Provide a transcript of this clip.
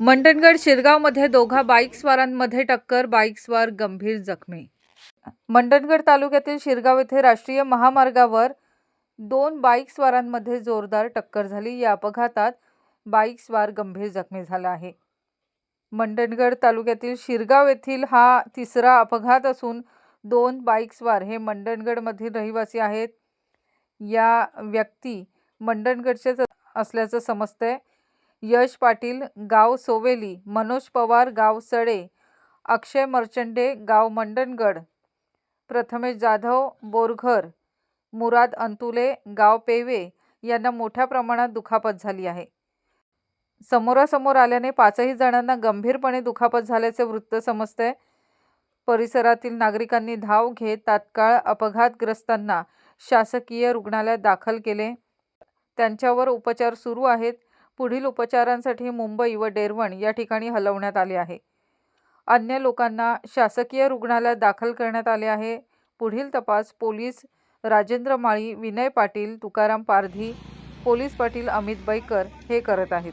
मंडणगड शिरगावमध्ये दोघा बाईक स्वारांमध्ये टक्कर बाईक स्वार गंभीर जखमी. मंडणगड तालुक्यातील शिरगाव येथे राष्ट्रीय महामार्गावर दोन बाईक स्वारांमध्ये जोरदार टक्कर झाली. या अपघातात बाईक स्वार गंभीर जखमी झाला आहे. मंडणगड तालुक्यातील शिरगाव येथील हा तिसरा अपघात असून दोन बाईक स्वार हे मंडणगडमधील रहिवासी आहेत. या व्यक्ती मंडणगडचेच असल्याचं समजतंय. यश पाटील गाव सोवेली मनोज पवार गाव सडे अक्षय मर्चंडे गाव मंडणगड प्रथमेश जाधव बोरघर मुराद अंतुले गाव पेवे यांना मोठ्या प्रमाणात दुखापत झाली आहे. समोरासमोर आल्याने पाचही जणांना गंभीरपणे दुखापत झाल्याचे वृत्त समजते. परिसरातील नागरिकांनी धाव घेत तात्काळ अपघातग्रस्तांना शासकीय रुग्णालयात दाखल केले. त्यांच्यावर उपचार सुरू आहेत. पुढील उपचारांसाठी मुंबई व डेरवण या ठिकाणी हलवण्यात आले आहे. अन्य लोकांना शासकीय रुग्णालयात दाखल करण्यात आले आहे. पुढील तपास पोलीस राजेंद्र माळी विनय पाटील तुकाराम पारधी पोलीस पाटील अमित बैकर हे करत आहेत.